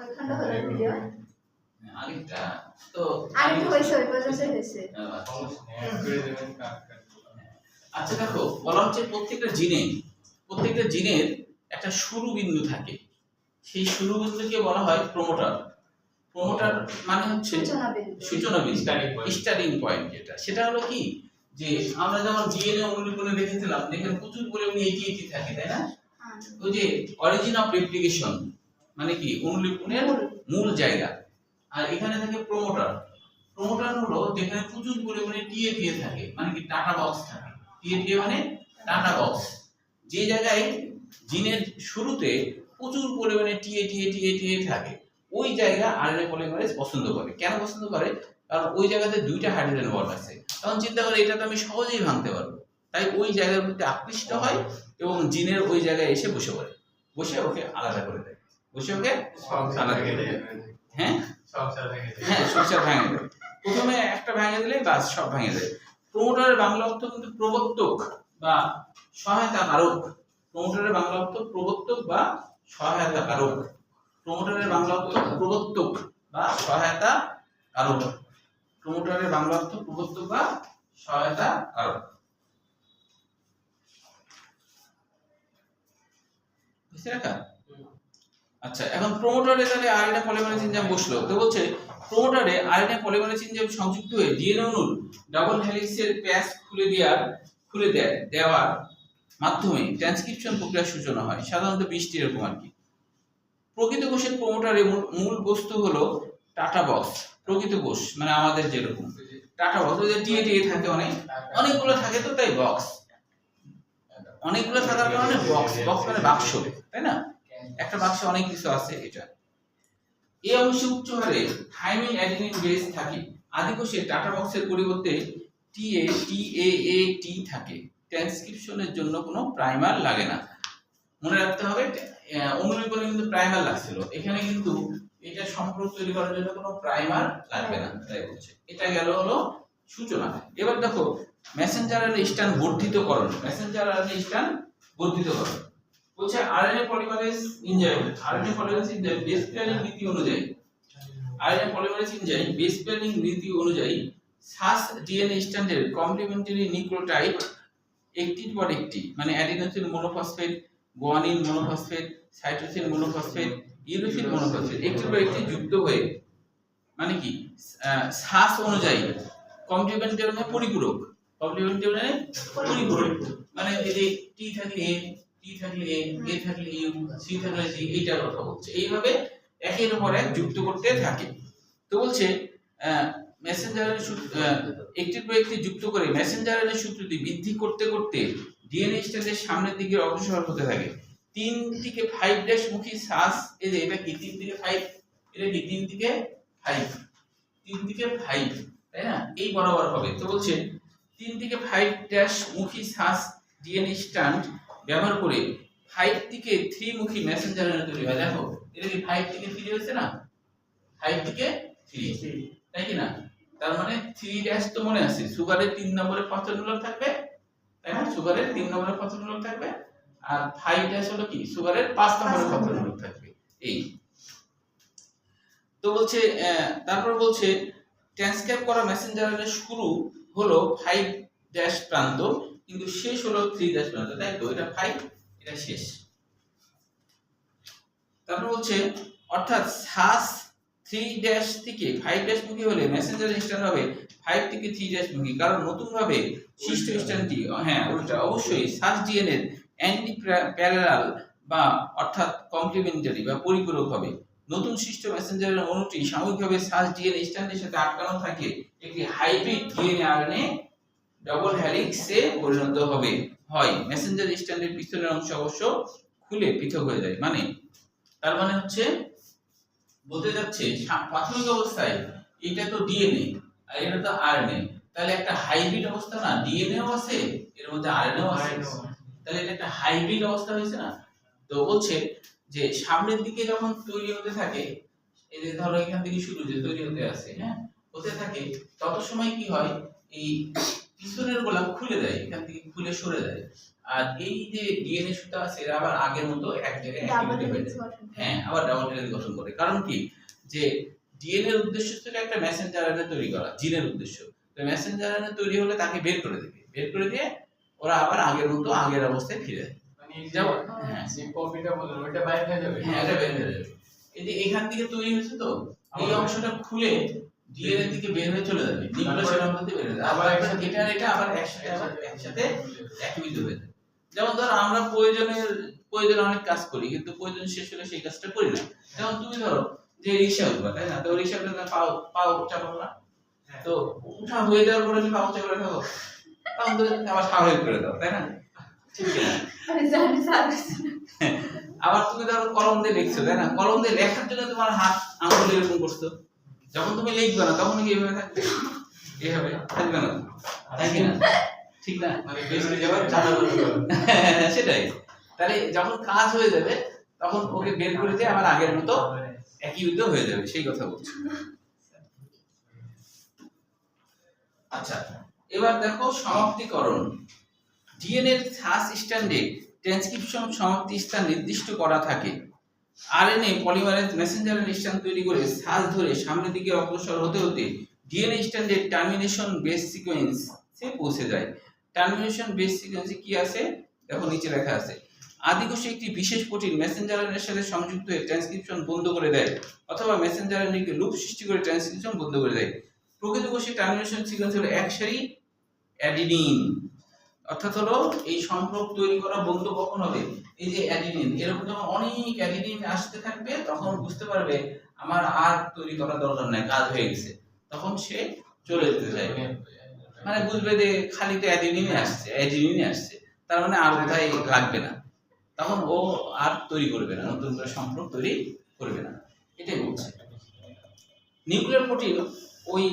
কয়খণ্ড হলো ভিডিও। আরেকটা তো আরেকটা হয়েছে ওই পর্যন্ত হয়েছে। আচ্ছা। দেখো বলা হচ্ছে প্রত্যেকটা জিনে প্রত্যেকটা জিনের একটা শুরু বিন্দু থাকে। সেই শুরু বিন্দুকে বলা হয় প্রমোটার প্রমোটার মানে হচ্ছে সূচনা বিন্দু. স্টার্টিং পয়েন্ট যেটা। সেটা হলো কি? যে আমরা যেমন ডিএনএ অনুলিপনে দেখেছিলাম দেখেন প্রচুর পরিমাণে এটি এটি থাকে তাই না? হ্যাঁ। ওই যে অরিজিন অফ রেপ্লিকেশন মানে কি? অনুলিপনের মূল। মূল জায়গা। আর এখানে থাকে প্রমোটার প্রমোটার হলো যেখানে প্রচুর পরিমাণে টিএ টিএ থাকে। মানে কি? টাটা বক্স থাকে। টিএ টিএ মানে টাটা বক্স যে জায়গায় জিনের শুরুতে প্রচুর পরিমাণে টিএ টিএ টিএ টিএ থাকে ওই জায়গা আরএনএ পলিমারেজ পছন্দ করে। কেন পছন্দ করে? কারণ ওই জায়গাতে দুইটা হাইড্রোজেন বন্ড আছে। তখন চিন্তা করে এটা তো আমি সহজেই ভাঙতে পারব। তাই ওই জায়গার প্রতি আকৃষ্ট হয় এবং জিনের ওই জায়গায় এসে বসে পড়ে। বসে ওকে আলাদা করে দেয়। বসে ওকে? হ্যাঁ? হ্যাঁ সংসার ভেঙে দেয় প্রথমে একটা ভেঙে দিলে বাস সব ভেঙে দেয় প্রমোটারের বাংলা অর্থ কিন্তু প্রবর্তক বা সহায়তা কারক প্রমোটারের বাংলা অর্থ প্রবর্তক বা সহায়তা কারক প্রমোটারের বাংলা অর্থ প্রবর্তক বা সহায়তা কারক প্রমোটারের বাংলা অর্থ প্রবর্তক বা সহায়তা কারক বুঝতে রাখা আচ্ছা এখন প্রমোটারে তাহলে আরএনএ পলিমারেজ এনজাইম বসল। তো বলছে প্রমোটারে আরএনএ পলিমারেজ এনজাইম সংযুক্ত হয়ে ডিএনএ অণুর ডাবল হেলিক্সের প্যাচ খুলে দেওয়ার, খুলে দেয়, দেওয়ার মাধ্যমে ট্রান্সক্রিপশন প্রক্রিয়ার সূচনা হয়। সাধারণত বৃষ্টি এরকম আর কি। প্রকৃত কোষের প্রমোটারে মূল- বস্তু হলো টাটা বক্স। প্রকৃত কোষ মানে আমাদের যেরকম। টাটা বক্স যে টিএ থাকে অনেক। অনেকগুলো থাকে তো তাই বক্স। অনেকগুলো থাকার কারণে বক্স বক্স মানে বাক্স, তাই না? একটা বাক্সে অনেক কিছু আছে এটা। এই অংশে উচ্চ হারে থাইমিন অ্যাডিনিন বেস থাকে। আদিকোষে টাটা বক্সের পরিবর্তে টিএ এ, টি থাকে। ট্রান্সক্রিপশনের জন্য কোনো প্রাইমার লাগে না। মনে রাখতে হবে অনুলিপনে কিন্তু প্রাইমার লাগছিল। এখানে কিন্তু এটা সম্পর্ক তৈরি করার জন্য কোনো প্রাইমার লাগবে না, তাই বলছে। এটা গেল হলো সূচনা। এবার দেখো মেসেঞ্জার আর স্ট্যান্ড বর্ধিতকরণ। মেসেঞ্জার আর স্ট্যান্ড বর্ধিতকরণ। বলছে RNA polymerase enzyme RNA polymerase enzyme base pairing নীতি অনুযায়ী, RNA polymerase enzyme base pairing নীতি অনুযায়ী সাস ডিএনএ স্ট্যান্ডের কমপ্লিমেন্টারি নিউক্লিওটাইড একটির পর একটি মানে adenosine monophosphate guanine monophosphate cytosine monophosphate ইউরোসিন monophosphate একটির পর একটি যুক্ত হয়ে মানে কি শ্বাস অনুযায়ী কমপ্লিমেন্টারি মানে পরিপূরক কমপ্লিমেন্টারি মানে পরিপূরক মানে এই যে টি এ থাকলে এ থাকলে এইটার কথা বলছে। এইভাবে একের যুক্ত করতে থাকে। তো বলছে একটি যুক্ত করে সূত্রটি বৃদ্ধি করতে করতে সামনের দিকে অগ্রসর হতে থাকে। তিন থেকে ফাইভ ড্যাশ মুখী শ্বাস এটা কি? তিন থেকে ফাইভ এটা কি? তিন থেকে ফাইভ তিন থেকে ফাইভ তাই না? এই বরাবর হবে। তো বলছে তিন থেকে ফাইভ ড্যাশ মুখী শ্বাস ডিএনএ স্ট্যান্ড ব্যবহার করে ফাইভ থেকে থ্রি মুখী মেসেঞ্জার তৈরি হয়। দেখো এটা কি ফাইভ থেকে থ্রি হয়েছে না? ফাইভ থেকে থ্রি তাই কি না? তার মানে থ্রি ড্যাশ তো মনে আছে। সুগারের তিন নম্বরে পঞ্চান্ন থাকবে তাই না? সুগারের তিন নম্বরে পঞ্চান্ন থাকবে। আর ফাইভ ড্যাশ হলো কি? সুগারের পাঁচ নম্বরে পাঁচ নম্বরে। থাকবে। এই। তো বলছে তারপর বলছে ট্রান্সক্রাইব করা মেসেঞ্জারের শুরু হলো ফাইভ ড্যাশ প্রান্ত। কিন্তু শেষ হলো থ্রি ড্যাশ প্রান্ত তাই তো? এটা ফাইভ এটা শেষ। তারপর বলছে, অর্থাৎ শ্বাস থ্রি ড্যাশ থেকে ফাইভ ড্যাশ মুখী হলে মেসেঞ্জার স্ট্যান্ড হবে ফাইভ থেকে থ্রি ড্যাশ মুখী। কারণ নতুন ভাবে সৃষ্ট স্ট্যান্ডটি হ্যাঁ উল্টা। অবশ্যই শ্বাস ডিএনএর অ্যান্টি প্যারালাল বা অর্থাৎ কমপ্লিমেন্টারি বা পরিপূরক হবে। নতুন সৃষ্ট মেসেঞ্জারের অণুটি সাময়িকভাবে শ্বাস ডিএনএ স্ট্যান্ডের সাথে আটকানো থাকে একটি হাইব্রিড ডিএনএ আরএনএ ডবল হ্যালিক্সে পরিণত হবে। হয়। মেসেঞ্জার স্ট্যান্ডের পিছনের অংশ অবশ্য খুলে পৃথক হয়ে যায়। মানে তার মানে হচ্ছে বলতে যাচ্ছে প্রাথমিক অবস্থায় এটা তো ডিএনএ আর এটা তো আরএনএ তাহলে একটা হাইব্রিড অবস্থা না? ডিএনএও আছে এর মধ্যে আরএনএও আছে। তাহলে এটা একটা হাইব্রিড অবস্থা হয়েছে না? তো বলছে যে সামনের দিকে যখন তৈরি হতে থাকে এই যে ধরো এখান থেকে শুরু যে তৈরি হতে আছে হ্যাঁ? হতে থাকে তত সময় কি হয়? এই পিছনের গোলাপ খুলে দেয় এখান থেকে খুলে সরে যায় আর এই যে ডিএনএ সুতা আছে এরা আবার আগের মতো এক জায়গায় ডাবল হয়ে যায়। হ্যাঁ আবার ডাবল হেলিক্স গঠন করে। কারণ কি? যে ডিএনএ এর উদ্দেশ্য ছিল একটা মেসেঞ্জার আরএনএ তৈরি করা জিনের উদ্দেশ্য। তো মেসেঞ্জার আরএনএ তৈরি হলে তাকে বের করে দেবে। বের করে দিয়ে ওরা আবার আগের মতো আগের অবস্থায় ফিরে যায়। মানে যেমন হ্যাঁ। কপিটা বললেন ওইটা বাইরে হয়ে যাবে। হ্যাঁ এটা বের হয়ে যাবে। এই যে এখান থেকে তৈরি হয়েছে তো এই অংশটা খুলে ডিএনএ থেকে বের হয়ে চলে যাবে নিউক্লিয়াসের থেকে বের হয়ে যাবে। আবার এটা আর এটা আবার একসাথে একসাথে একীভূত হয়ে যায় যেমন ধরো আমরা প্রয়োজনের প্রয়োজনে অনেক কাজ করি কিন্তু প্রয়োজন শেষ হলে সেই কাজটা করি না। যেমন তুমি ধরো যে রিক্সা উঠবা তাই না? তো রিক্সাটা পাও পাও না? হ্যাঁ। তো উঠা হয়ে যাওয়ার পরে তুমি পাও চাপা রাখো তখন তো আবার স্বাভাবিক করে দাও তাই না? ঠিক কি না আমি জানি সার্ভিস আবার তুমি ধরো কলম দিয়ে লিখছো তাই না? কলম দিয়ে লেখার জন্য তোমার হাত আঙুল এরকম করছ। যখন তুমি লিখবে না তখন কি এভাবে থাকবে? এভাবে থাকবে না তাই কি না? ঠিক না। মানে বেশি যাবার চাঁদা সেটাই। তাহলে যখন কাজ হয়ে যাবে তখন ওকে বের করে দিয়ে আবার আগের মতো একীভূত হয়ে যাবে। সেই কথা বলছি। আচ্ছা এবার দেখো সমাপ্তিকরণ। ডিএনএ এর স্ট্যান্ডে ট্রান্সক্রিপশন সমাপ্তি স্থান নির্দিষ্ট করা থাকে। আরএনএ পলিমারেজ মেসেঞ্জার স্ট্যান্ড তৈরি করে সাস ধরে সামনের দিকে অগ্রসর হতে হতে ডিএনএ স্ট্যান্ডের টার্মিনেশন বেস সিকোয়েন্স সে পৌঁছে যায়। টার্মিনেশন বেস সিকোয়েন্সে কি আছে দেখো নিচে লেখা আছে। আদিকোষে একটি বিশেষ প্রোটিন মেসেঞ্জার এর সাথে সংযুক্ত হয়ে ট্রান্সক্রিপশন বন্ধ করে দেয় অথবা মেসেঞ্জার এনকে লুপ সৃষ্টি করে ট্রান্সক্রিপশন বন্ধ করে দেয়। প্রকৃত কোষে টার্মিনেশন সিকোয়েন্স হলো এক সারি অ্যাডিনিন অর্থাৎ হলো এই সম্পর্ক তৈরি করা বন্ধ কখন হবে? এই যে অ্যাডিনিন এরকম যখন অনেক অ্যাডিনিন আসতে থাকবে, তখন বুঝতে পারবে আমার আর তৈরি করার দরকার নাই, কাজ হয়ে গেছে। তখন সে চলে যেতে চাইবে। মানে বুঝবে যে খালি তো অ্যাডিনিনই আসছে অ্যাডিনিনই আসছে। তার মানে আর কোথায় লাগবে না। তখন ও আর তৈরি করবে না, নতুন করে সম্পর্ক তৈরি করবে না। এটাই বলছে। নিউক্লিয়ার প্রোটিন ওই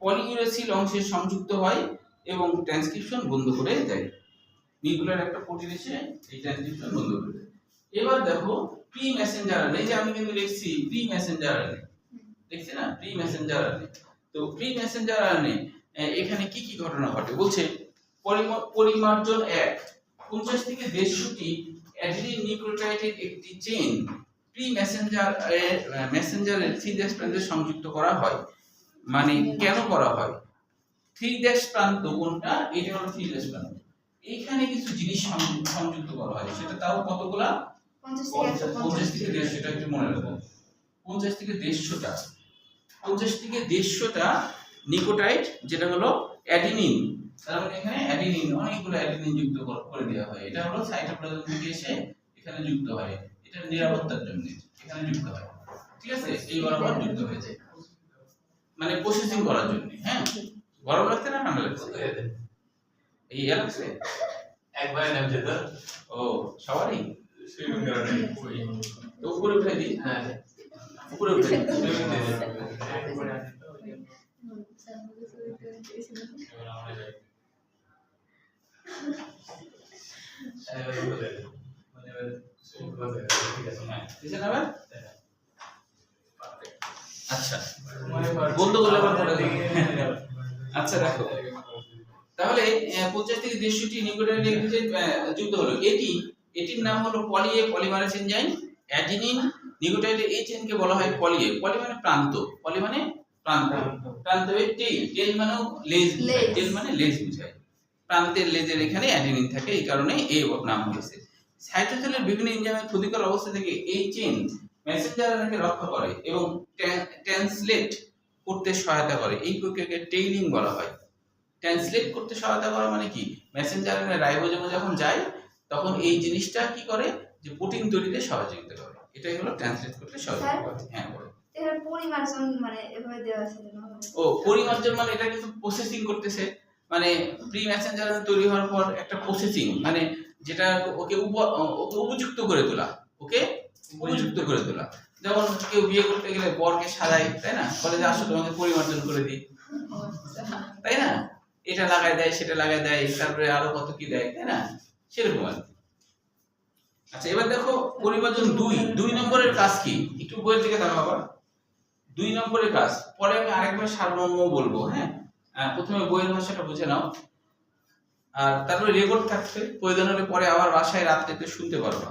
পলিইউরেসিল অংশে সংযুক্ত হয় এবং ট্রান্সক্রিপশন বন্ধ করে দেয়। নিউক্লিয়ার একটা প্রোটিন এসে এই ট্রান্সক্রিপশন বন্ধ করে দেয়। এবার দেখো প্রি মেসেঞ্জার এই যে আমি কিন্তু লিখছি প্রি মেসেঞ্জার দেখছি না? প্রি মেসেঞ্জার তো প্রি মেসেঞ্জার আরএনএ এখানে কি কি ঘটনা ঘটে? বলছে, পরিম- পরিমার্জন এক। পঞ্চাশ থেকে দেড়শোটি অ্যাডিনিন নিউক্লিওটাইডের একটি চেইন প্রি মেসেঞ্জার মেসেঞ্জারের থ্রি সংযুক্ত করা হয়। মানে কেন করা হয়? থ্রি ড্যাশ প্রান্ত কোনটা? এটা হলো থ্রি ড্যাশ প্রান্ত এইখানে কিছু জিনিস সংযুক্ত করা হয়। সেটা তাও কতগুলা? পঞ্চাশ থেকে থেকে দেড়শোটা একটু মনে রাখো। পঞ্চাশ থেকে দেড়শোটা। পঞ্চাশ থেকে দেড়শোটা নিকোটাইড যেটা হলো অ্যাডিনিন। তার মানে এখানে অ্যাডিনিন অনেকগুলো অ্যাডিনিন যুক্ত করে দেওয়া হয়। এটা হলো সাইটোপ্লাজম থেকে এসে এখানে যুক্ত হয়। এটা নিরাপত্তার জন্য এখানে যুক্ত হয়। ঠিক আছে? এই বরাবর যুক্ত হয়েছে। মানে প্রসেসিং করার জন্য হ্যাঁ? গরম লাগছে না ঠান্ডা লাগছে? এই ইয়ে লাগছে? একবার নামছে তো ও সবারই? সুইমিং তো উপরে উঠে দিই? হ্যাঁ উপরে উঠে সুইমিং। হ্যাঁ? আচ্ছা। বন্ধ করলে আবার। আচ্ছা দেখো। তাহলে পঞ্চাশ থেকে দেড়শোটি নিউক্লিওটাইড যুক্ত হলো এটি এটির নাম হলো poly A polymerase enzyme adenine নিউক্লিওটাইডের এই চেনকে বলা হয় পলিএ। পলি মানে প্রান্ত। পলি মানে প্রান্ত। প্রান্ত টেইল। টেইল মানেও লেজ। টেইল মানে লেজ বোঝায়। প্রান্তের লেজের এখানে অ্যাডিনিন থাকে এই কারণে এই নাম হয়েছে। সাইটোসেলের বিভিন্ন এনজাইমের ক্ষতিকর অবস্থা থেকে এই চেন মেসেঞ্জার রক্ষা করে এবং ট্রান্সলেট করতে সহায়তা করে। এই প্রক্রিয়াকে টেইলিং বলা হয়। ট্রান্সলেট করতে সহায়তা করা মানে কি? মেসেঞ্জার আরএনএ রাইবোজোমে যখন যায় তখন এই জিনিসটা কি করে? যে প্রোটিন তৈরিতে সহযোগিতা করে। এটাই হলো ট্রান্সলেট করতে সহযোগিতা করে হ্যাঁ বলো পরিমার্জন মানে এভাবে দেওয়া না ও পরিমার্জন মানে এটা কিন্তু প্রসেসিং করতেছে। মানে প্রি মেসেঞ্জার তৈরি হওয়ার পর একটা প্রসেসিং মানে যেটা ওকে উপ- ওকে উপযুক্ত করে তোলা। ওকে উপযুক্ত করে তোলা। যেমন কেউ বিয়ে করতে গেলে বরকে সাজায় তাই না? বলে যে, আসো, তোমাকে পরিমার্জন করে দিই। তাই না? এটা লাগাই দেয়, সেটা লাগাই দেয়, তারপরে আরও কত কি দেয়, তাই না? সেরকম আর আচ্ছা এবার দেখো, পরিমার্জন দুই। দুই নম্বরের কাজ কি? একটু বইয়ের দিকে দেখো আবার। দুই নম্বরের কাজ। পরে আমি আরেকবার সারমর্ম বলব হ্যাঁ? প্রথমে বইয়ের ভাষাটা বুঝে নাও। আর তারপরে রেকর্ড থাকবে প্রয়োজন হলে পরে আবার বাসায় রাত্রিতে শুনতে পারবা।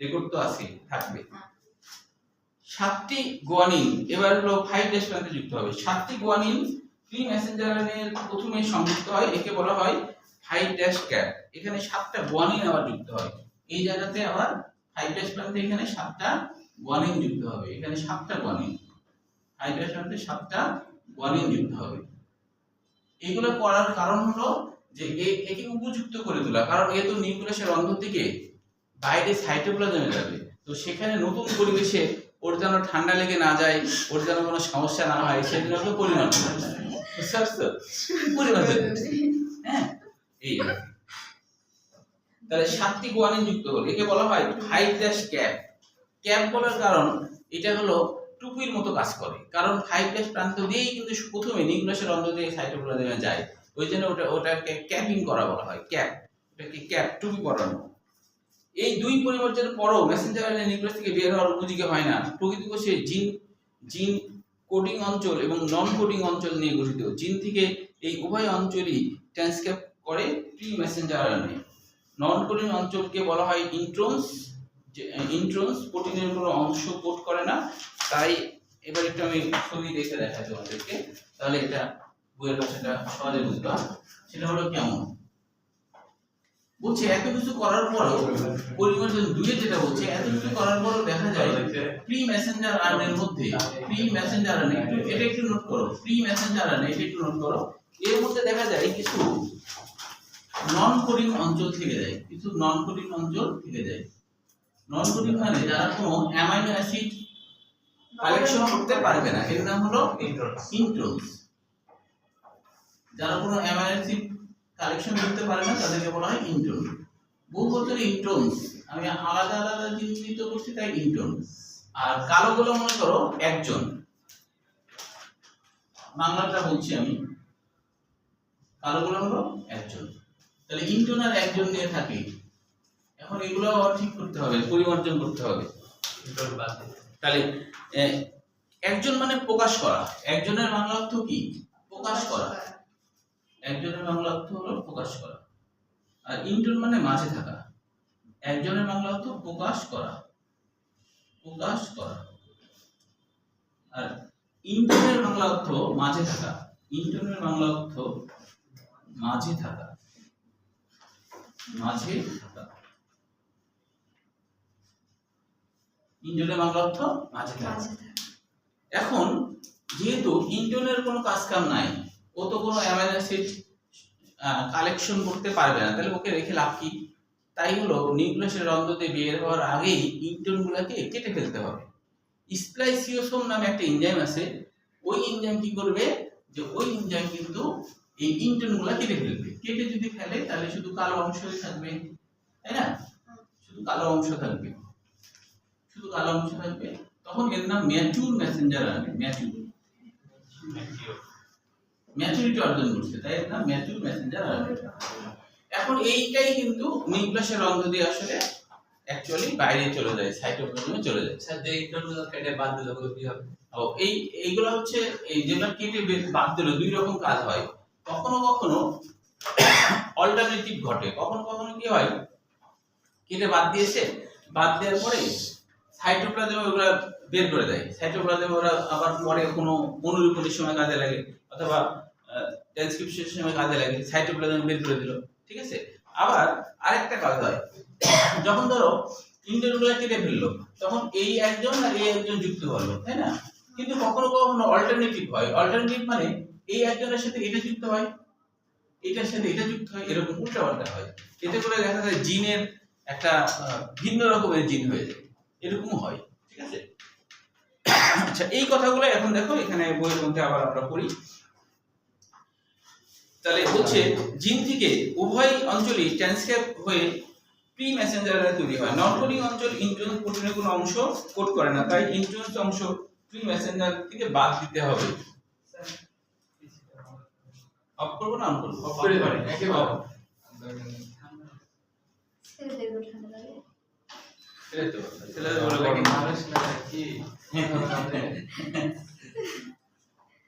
রেকর্ড তো আছে থাকবে। সাতটি গোয়ানিন এবার হলো ফাইভ ডেজ প্রান্তে যুক্ত হবে। সাতটি গোয়ানিন প্রি মেসেঞ্জারের প্রথমে সংযুক্ত হয়, একে বলা হয় ফাইভ ড্যাশ ক্যাপ এখানে সাতটা গোয়ানিন আবার যুক্ত হয়। এই জায়গাতে আবার ফাইভ ড্যাশ প্রান্তে এখানে সাতটা গোয়ানিন যুক্ত হবে। এখানে সাতটা গোয়ানিন ফাইভ ড্যাশ প্রান্তে সাতটা গোয়ানিন যুক্ত হবে। এগুলো করার কারণ হলো যে একে উপযুক্ত করে তোলা। কারণ এ তো নিউক্লিয়াসের অন্ধ থেকে বাইরে সাইটোপ্লাজমে যাবে। তো সেখানে নতুন পরিবেশে ওর যেন ঠান্ডা লেগে না যায়, ওর যেন কোনো সমস্যা না হয় বুঝতে পারছ? পরিমার্জন হ্যাঁ এই তাহলে সাতটি গোয়ানিন যুক্ত একে বলা হয় ফাইভ ড্যাশ ক্যাপ ক্যাপ বলার কারণ এটা হলো টুপির মতো কাজ করে। কারণ ফাইভ ড্যাশ প্রান্ত দিয়েই কিন্তু প্রথমে নিউক্লিয়াসের অন্ধ দিয়ে সাইটোপ্লাজমে যায়। ওই জন্য ওটা ওটাকে ক্যাপিং করা বলা হয়। ক্যাপ ওটাকে ক্যাপ টুপি পরানো। এই দুই পরিবর্তনের পরও মেসেঞ্জার আরএনএ নিউক্লিয়াস থেকে বের হওয়ার উপযোগী হয় না। প্রকৃতপক্ষে জিন জিন কোডিং অঞ্চল এবং নন কোডিং অঞ্চল নিয়ে গঠিত। জিন থেকে এই উভয় অঞ্চলই ট্রান্সক্রিপ্ট করে pre messenger RNA non coding অঞ্চলকে বলা হয় ইন্ট্রন্স ইন্ট্রন্স প্রোটিনের কোনো অংশ কোড করে না। তাই এবার একটু আমি ছবি দেখে দেখাই তোমাদেরকে। তাহলে এটা বইয়ের ভাষাটা সহজে বুঝবা সেটা হলো কেমন? বলছে এত কিছু করার পরেও পরিবর্তন দুয়ে যেটা বলছে এত কিছু করার পরেও দেখা যায় প্রি মেসেঞ্জার আর্নের মধ্যে প্রি মেসেঞ্জার আর্নে একটু এটা একটু নোট করো প্রি মেসেঞ্জার আর্নে এটা একটু নোট করো এর মধ্যে দেখা যায় কিছু নন কোডিং অঞ্চল থেকে যায় কিছু নন কোডিং অঞ্চল থেকে যায়। নন কোডিং মানে যারা কোনো অ্যামাইনো অ্যাসিড কালেকশন করতে পারবে না এর নাম হলো ইন্ট্রোন্স যারা কোনো অ্যামাইনো অ্যাসিড কালেকশন করতে পারে না তাদেরকে বলা হয় ইন্ট্রোন বহু বছর ইন্ট্রোনস আমি আলাদা আলাদা চিহ্নিত করছি তাই ইন্ট্রোন আর কালোগুলো মনে করো একজন। বাংলাটা বলছি আমি। কালোগুলো হলো একজন। তাহলে ইন্ট্রোন আর একজন নিয়ে থাকি। এখন এগুলো ঠিক করতে হবে পরিমার্জন করতে হবে। তাহলে একজন মানে প্রকাশ করা। একজনের বাংলা অর্থ কি? প্রকাশ করা। একজনের বাংলা অর্থ হলো প্রকাশ করা। আর ইন্টন মানে মাঝে থাকা। একজনের বাংলা অর্থ প্রকাশ করা। প্রকাশ করা। আর ইন্টনের বাংলা অর্থ মাঝে থাকা। ইন্টনের বাংলা অর্থ মাঝে থাকা। মাঝে থাকা। ইন্টনের বাংলা অর্থ মাঝে থাকা। এখন যেহেতু ইন্টনের কোনো কাজ কাম নাই ও তো কোনো অ্যামাইনো কালেকশন করতে পারবে না। তাহলে ওকে রেখে লাভ কি? তাই হলো, নিউক্লিয়াসের রন্ধ্রতে বের হওয়ার আগেই ইন্টনগুলোকে কেটে ফেলতে হবে। স্প্লাইসিওসোম নামে একটা এনজাইম আছে, ওই এনজাইম কি করবে? যে ওই এনজাইম কিন্তু এই ইন্টনগুলো কেটে ফেলবে। কেটে যদি ফেলে, তাহলে শুধু কালো অংশই থাকবে, তাই না? শুধু কালো অংশ থাকবে। শুধু কালো অংশ থাকবে। তখন এর নাম ম্যাচুর মেসেঞ্জার আনবে ম্যাচুর ম্যাচুরিটি অর্জন করছে তাই না? ম্যাচুর মেসেঞ্জার এখন এইটাই কিন্তু নিউক্লিয়াসের রন্ধ্র দিয়ে আসলে অ্যাকচুয়ালি বাইরে চলে যায় সাইটোপ্লাজমে চলে যায়। স্যার যে ইন্টারনাল কেটে বাদ দিলে কি হবে? ও এই এইগুলো হচ্ছে এই যেগুলো কেটে বাদ দিল দুই রকম কাজ হয়। কখনো কখনো অল্টারনেটিভ ঘটে। কখনো কখনো কি হয়? কেটে বাদ দিয়েছে বাদ দেওয়ার পরে সাইটোপ্লাজমে ওগুলা বের করে দেয়। সাইটোপ্লাজমে ওরা আবার পরে কোনো অনুলিপনের সময় কাজে লাগে অথবা ট্রান্সক্রিপশনের সময় কাজে লাগে সাইটোপ্লাজম বের করে দিল, ঠিক আছে? আবার আরেকটা কাজ হয়, যখন ধরো ইন্টারগুলো কেটে ফেলল, তখন এই একজন আর এই একজন যুক্ত হলো, তাই না? কিন্তু কখনো কখনো অল্টারনেটিভ হয়। অল্টারনেটিভ মানে এই একজনের সাথে এটা যুক্ত হয়, এটার সাথে এটা যুক্ত হয়, এরকম উল্টা পাল্টা হয়। এতে করে দেখা যায় জিনের একটা ভিন্ন রকমের জিন হয়ে যায়। এরকম হয়, ঠিক আছে? আচ্ছা এই কথাগুলো এখন দেখো, এখানে বইয়ের মধ্যে আবার আমরা পড়ি। তাহলে হচ্ছে জিন থেকে উভয় অঞ্চলই ট্রান্সক্রিপ্ট হয়ে প্রি মেসেঞ্জারে তৈরি হয়। নন কোডিং অঞ্চল ইন্ট্রন্স প্রোটিনের কোনো অংশ কোড করে না তাই ইন্ট্রন্স অংশ প্রি মেসেঞ্জার থেকে বাদ দিতে হবে। অফ করব না অন করব? Off করে পারেন, একেবারে।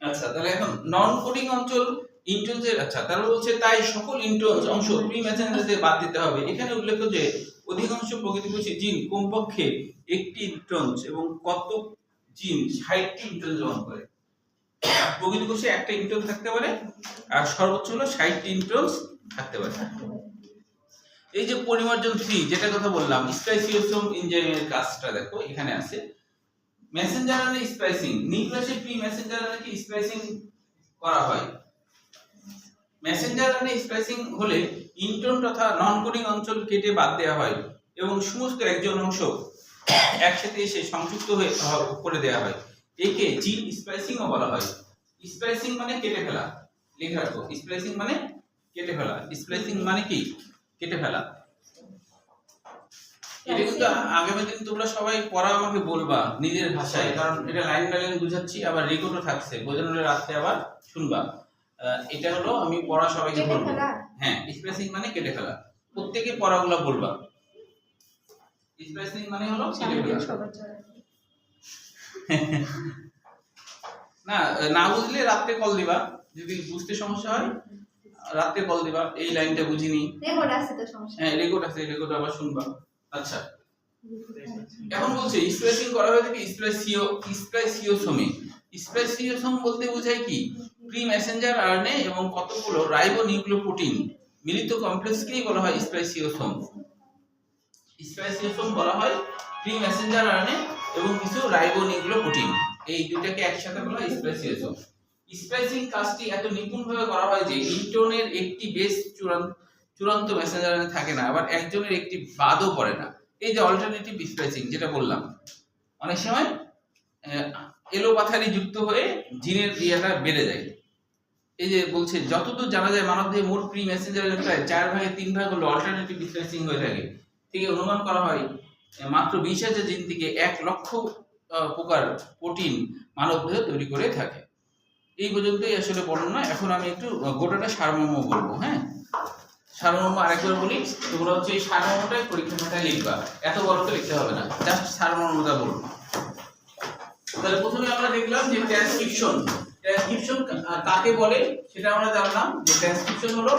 আচ্ছা তাহলে এখন নন কোডিং অঞ্চল ইন্ট্রোজের আচ্ছা তারা বলছে তাই সকল ইন্ট্রোজ অংশ প্রি মেসেঞ্জারদের বাদ দিতে হবে। এখানে উল্লেখ যে, অধিকাংশ প্রকৃতিপোষী জিন কমপক্ষে একটি ইন্ট্রন্স এবং কত জিন ষাটটি ইন্ট্রন্স গ্রহণ করে। প্রকৃতিপোষী একটা ইন্ট্রন থাকতে পারে, আর সর্বোচ্চ হলো ষাটটি ইন্ট্রন্স থাকতে পারে। এই যে পরিমার্জন থ্রি যেটা কথা বললাম স্পাইসিওসোম ইঞ্জিনিয়ারিং কাজটা দেখো, এখানে আছে। মেসেঞ্জার আরএনএ স্প্লাইসিং নিউক্লিয়াসে প্রি মেসেঞ্জার আরএনএ স্প্লাইসিং করা হয়? মেসেঞ্জার আরএনএ স্প্লাইসিং হলে ইন্ট্রন তথা নন কোডিং অঞ্চল কেটে বাদ দেওয়া হয় এবং সমস্ত একজন অংশ একসাথে এসে সংযুক্ত হয়ে করে দেওয়া হয়। একে জিন স্প্লাইসিংও বলা হয়। স্প্লাইসিং মানে কেটে ফেলা। লিখে রাখো স্প্লাইসিং মানে কেটে ফেলা। স্প্লাইসিং মানে কি? কেটে ফেলা। এটা কিন্তু আগামী দিন তোমরা সবাই পড়া আমাকে বলবা নিজের ভাষায় কারণ এটা লাইন বাই লাইন বুঝাচ্ছি আবার রেকর্ডও থাকছে। বোঝানোর রাত্রে আবার শুনবা। এটা হলো আমি পড়া সবাইকে বলব। হ্যাঁ স্প্রেসিং মানে কেটে ফেলা। প্রত্যেকে পড়াগুলো বলবা। স্প্রেসিং মানে হলো কেটে ফেলা। না না বুঝলে রাতে কল দিবা। যদি বুঝতে সমস্যা হয় রাত্রে কল দিবা। এই লাইনটা বুঝিনি। রেকর্ড আছে তো সমস্যা? হ্যাঁ রেকর্ড আছে। রেকর্ড আবার শুনবা। আচ্ছা। এখন বলছে স্প্রেসিং করা হয়ে থাকে স্প্রেসিও স্প্রেসিওসোমে স্প্রেসিওসোম বলতে বোঝায় কি? প্রি মেসেঞ্জার আরএনএ এবং কতগুলো রাইবো নিউক্লিওপ্রোটিন মিলিত কমপ্লেক্সকেই বলা হয়? স্প্রেসিওসোম স্প্রেসিওসোম বলা হয় প্রি মেসেঞ্জার আরএনএ এবং কিছু রাইবো নিউক্লিওপ্রোটিন এই দুটাকে একসাথে বলা হয় স্প্রেসিওসোম স্প্রেসিং কাজটি এত নিপুণভাবে করা হয় যে ইন্টনের একটি বেস চূড়ান্ত চূড়ান্ত মেসেঞ্জার আরএনএ থাকে না, আবার একজনের একটি বাদও পড়ে না। এই যে অল্টারনেটিভ স্প্রেসিং যেটা বললাম। অনেক সময় এলোপাথারি যুক্ত হয়ে জিনের ইয়েটা বেড়ে যায়। এই যে বলছে যতদূর জানা যায় মানবদেহে মোট প্রি মেসেঞ্জারের প্রায় চার ভাগে তিন ভাগ হলো অল্টারনেটিভ স্প্রেসিং হয়ে থাকে। থেকে অনুমান করা হয় মাত্র বিশ হাজার জিন থেকে এক লক্ষ প্রকার প্রোটিন মানবদেহ তৈরি করে থাকে। এই পর্যন্তই আসলে বর্ণনা। এখন আমি একটু গোটাটা সারমর্ম বলব হ্যাঁ? সারমর্ম আরেকবার বলি, তোমরা হচ্ছে এই সারমর্মটাই পরীক্ষা খাতায় লিখবা। এত বড় তো লিখতে হবে না জাস্ট সারমর্মটা বলব। তাহলে প্রথমে আমরা দেখলাম যে ট্রান্সক্রিপশন ট্রান্সক্রিপশন কাকে বলে সেটা আমরা জানলাম যে ট্রান্সক্রিপশন হলো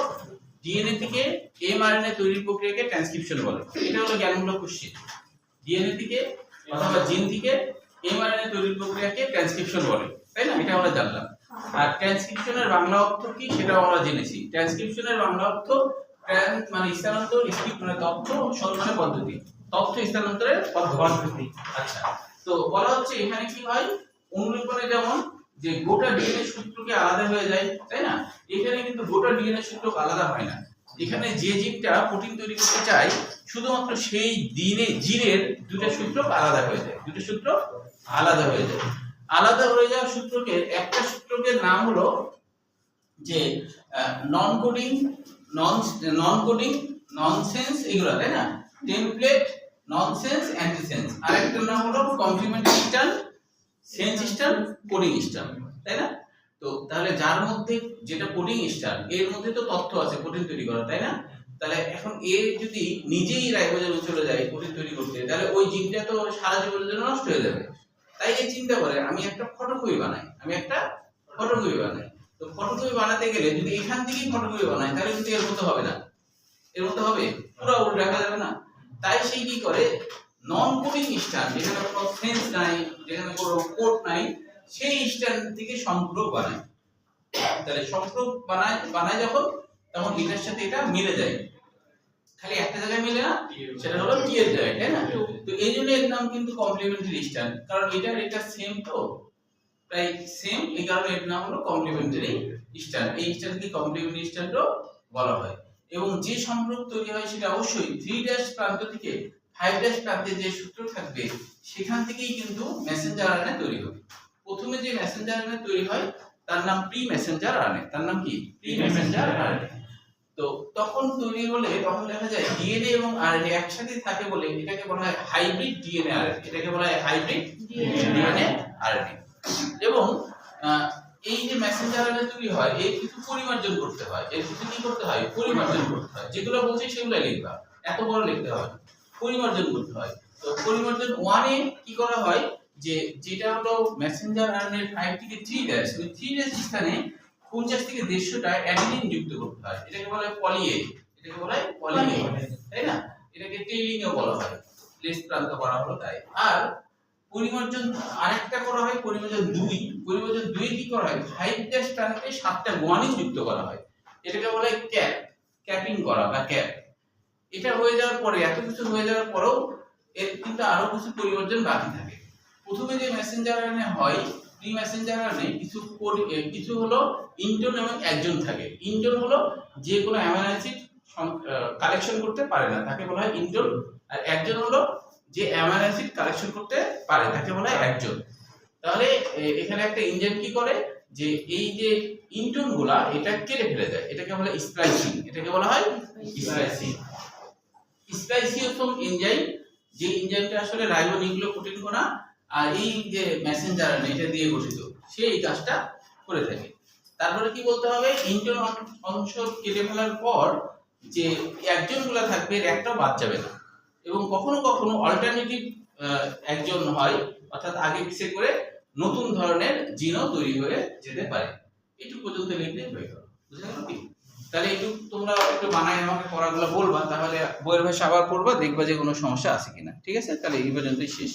ডিএনএ থেকে এমআরএনএ তৈরির প্রক্রিয়াকে ট্রান্সক্রিপশন বলে। এটা হলো জ্ঞানমূলক কোশ্চেন ডিএনএ থেকে অথবা জিন থেকে এমআরএনএ তৈরির প্রক্রিয়াকে ট্রান্সক্রিপশন বলে। তাই না? এটা আমরা জানলাম। আর ট্রান্সক্রিপশনের বাংলা অর্থ কি সেটাও আমরা জেনেছি। ট্রান্সক্রিপশনের বাংলা অর্থ ট্রান্স মানে স্থানান্তর স্ক্রিপ্ট মানে তথ্য সন্ধানের পদ্ধতি। তথ্য স্থানান্তরের পদ্ধতি। আচ্ছা। তো বলা হচ্ছে এখানে কি হয়? অনুলিপনে যেমন যে গোটা ডিএনএ সূত্রকে আলাদা হয়ে যায়, তাই না? এখানে কিন্তু গোটা ডিএনএ সূত্র আলাদা হয় না। এখানে যে জিনটা প্রোটিন তৈরি করতে চায়, শুধুমাত্র সেই দিনে জিনের দুটো সূত্র আলাদা হয়ে যায়। দুটো সূত্র আলাদা হয়ে যায়। আলাদা হয়ে যাওয়া সূত্রকে, একটা সূত্রকে নাম হলো যে non coding non non coding nonsense এগুলো, তাই না? টেমপ্লেট ননসেন্স অ্যান্টিসেন্স আরেকটার নাম হলো complementary strand sense strand coding strand তাই না? তো তাহলে যার মধ্যে যেটা কোডিং স্টান এর মধ্যে তো তথ্য আছে প্রোটিন তৈরি করা, তাই না? তাহলে এখন এ যদি নিজেই রাইবোজোমে চলে যায় প্রোটিন তৈরি করতে, তাহলে ওই জিনটা তো সারা জীবনের জন্য নষ্ট হয়ে যাবে। তাই এই চিন্তা করে, আমি একটা ফটোকপি বানাই, আমি একটা ফটোকপি বানাই। তো ফটোকপি বানাতে গেলে যদি এখান থেকেই ফটোকপি বানাই, তাহলে কিন্তু এর মতো হবে না। এর মতো হবে, পুরো উল্টো রাখা যাবে না। তাই সেই কি করে নন কোডিং স্ট্যান্ড যেখানে কোনো সেন্স নাই, যেখানে কোনো কোড নাই, সেই স্ট্যান্ড থেকে সম্পূরক বানায়। তাহলে সম্পূরক বানায় বানায় যখন, তখন এটার সাথে এটা মিলে যায়। খালি একটা জায়গায় মিলে না, সেটা হলো টি এর জায়গায়, তাই না? তো এই জন্য এর নাম কিন্তু কমপ্লিমেন্টারি স্ট্যান্ড কারণ এটা এটা সেম তো। প্রায় সেম এই কারণে এর নাম হলো কমপ্লিমেন্টারি স্ট্যান্ড এই স্ট্যান্ডকে কমপ্লিমেন্টারি স্ট্যান্ডও বলা হয়। এবং যে সম্পর্ক তৈরি হয়, সেটা অবশ্যই থ্রি ড্যাশ প্রান্ত থেকে ড্যাশ প্রান্তে যে সূত্র থাকবে সেখান থেকেই কিন্তু মেসেঞ্জার আরএনএ তৈরি হবে। প্রথমে যে মেসেঞ্জার আরএনএ তৈরি হয় তার নাম প্রি মেসেঞ্জার আরএনএ তার নাম কি? প্রি মেসেঞ্জার আরএনএ তো তখন তৈরি হলে তখন দেখা যায় ডিএনএ এবং আরএনএ একসাথে থাকে বলে এটাকে বলা হয় হাইব্রিড ডিএনএ আরএনএ এটাকে বলা হয় হাইব্রিড ডিএনএ আরএনএ এবং এই যে মেসেঞ্জার আরএনএ তৈরি হয় এর কিছু পরিমার্জন করতে হয়। এর কিছু কি করতে হয়? পরিমার্জন করতে হয়। যেগুলো বলছি সেগুলো লিখবা। এত বড় লিখতে হবে। পরিমার্জন করতে হয়। তো পরিমার্জন ওয়ানে কি করা হয় যে, যেটা হলো মেসেঞ্জার আরএনএ ফাইভ থেকে থ্রি ড্যাশ ওই থ্রি ড্যাশ স্থানে পঞ্চাশ থেকে দেড়শোটা অ্যাডিনিন যুক্ত করতে হয়। এটাকে বলা হয় পলিএ এটাকে বলা হয় পলিএ তাই না? এটাকে টেইলিংও বলা হয়। লেস প্রান্ত করা হলো তাই। আর পরিমার্জন আরেকটা করা হয় পরিমার্জন দুই। পরিমার্জন দুই কি করা হয়? ফাইভ ড্যাশ প্রান্তে সাতটা গোয়ানিন যুক্ত করা হয়। এটাকে বলা হয় ক্যাপ ক্যাপিং করা বা ক্যাপ এটা হয়ে যাওয়ার পরে, এত কিছু হয়ে যাওয়ার পরেও এর কিন্তু আরও কিছু পরিবর্তন বাকি থাকে। প্রথমে যে মেসেঞ্জার আরএনএ হয় প্রি মেসেঞ্জার আরএনএ কিছু কিছু হলো ইন্টন এবং একজন থাকে। ইন্টন হলো যে কোনো অ্যামাইনো অ্যাসিড কালেকশন করতে পারে না, তাকে বলা হয় ইন্টন আর একজন হলো যে অ্যামাইনো অ্যাসিড কালেকশন করতে পারে, তাকে বলা হয় একজন তাহলে এখানে একটা ইঞ্জিন কি করে? যে এই যে ইন্টনগুলা, এটা কেটে ফেলে দেয়। এটাকে বলা হয় স্প্লাইসিং এটাকে বলা হয় স্প্লাইসিং স্প্লাইসিওসোম এনজাইম, যে এনজাইমটা আসলে রাইবোনিউক্লিওপ্রোটিন কণা, আর এই যে মেসেঞ্জার এটা দিয়ে গঠিত, সে এই কাজটা করে থাকে। তারপরে কি বলতে হবে? ইন্টন অংশ কেটে ফেলার পর যে একজনগুলা থাকবে, এর একটাও বাদ যাবে না। এবং কখনো কখনো অল্টারনেটিভ একজন হয়, অর্থাৎ আগে পিছিয়ে করে নতুন ধরনের জিনও তৈরি হয়ে যেতে পারে। এইটুকু পর্যন্ত লিখলে হয়ে গেল বুঝা গেল কি তাহলে একটু তোমরা একটু বানায় আমাকে পড়াগুলো বলবা, তাহলে বইয়ের ভাষা আবার পড়বা, দেখবা যে কোনো সমস্যা আছে কিনা। ঠিক আছে? তাহলে এই পর্যন্তই শেষ।